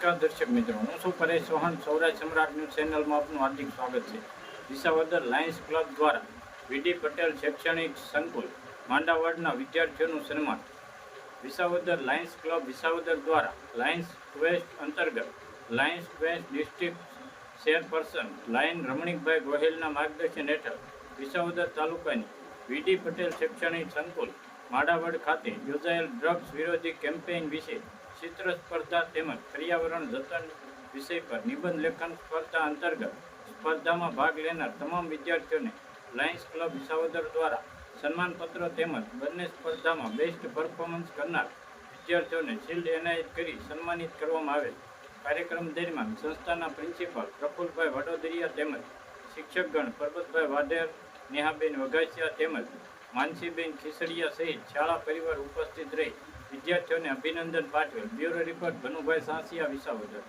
મિત્રો, હું છું પરેશ ચૌહાણ, સૌરાષ્ટ્ર સમ્રાટ ન્યૂઝ ચેનલમાં આપનું હાર્દિક સ્વાગત છે. વિસાવદર લાયન્સ ક્લબ દ્વારા વીડી પટેલ શૈક્ષણિક સંકુલ, માંડાવાડના વિદ્યાર્થીઓનું સન્માન. વિસાવદર લાયન્સ ક્લબ વિસાવદર દ્વારા લાયન્સ ક્વેસ્ટ અંતર્ગત lions quest district chairperson lion Ramnikbhai ગોહિલના માર્ગદર્શન હેઠળ વિસાવદર તાલુકાની વીડી પટેલ શૈક્ષણિક સંકુલ માડાવડ ખાતે યોજાયેલ ડ્રગ્સ વિરોધી કેમ્પેઇન વિશે ચિત્ર સ્પર્ધા તેમજ પર્યાવરણ જતન વિષય પર નિબંધ લેખન સ્પર્ધા અંતર્ગત સ્પર્ધામાં ભાગ લેનાર તમામ વિદ્યાર્થીઓને લાયન્સ ક્લબ વિસાવદર દ્વારા સન્માનપત્ર તેમજ બંને સ્પર્ધામાં બેસ્ટ પરફોર્મન્સ કરનાર વિદ્યાર્થીઓને શિલ્ડ એનાયત કરી સન્માનિત કરવામાં આવેલ. કાર્યક્રમ દરમિયાન સંસ્થાના પ્રિન્સિપાલ પ્રફુલભાઈ વડોદરિયા તેમજ શિક્ષકગણ પરબતભાઈ વાઢેર, નેહાબેન વઘાસિયા તેમજ માનસીબેન ખીસડિયા સહિત શાળા પરિવાર ઉપસ્થિત રહી. વિદ્યાર્થીઓને અભિનંદન પાઠવેલ બ્યુરો રિપોર્ટ ભનુભાઈ સાંસિયા વિસાવદર.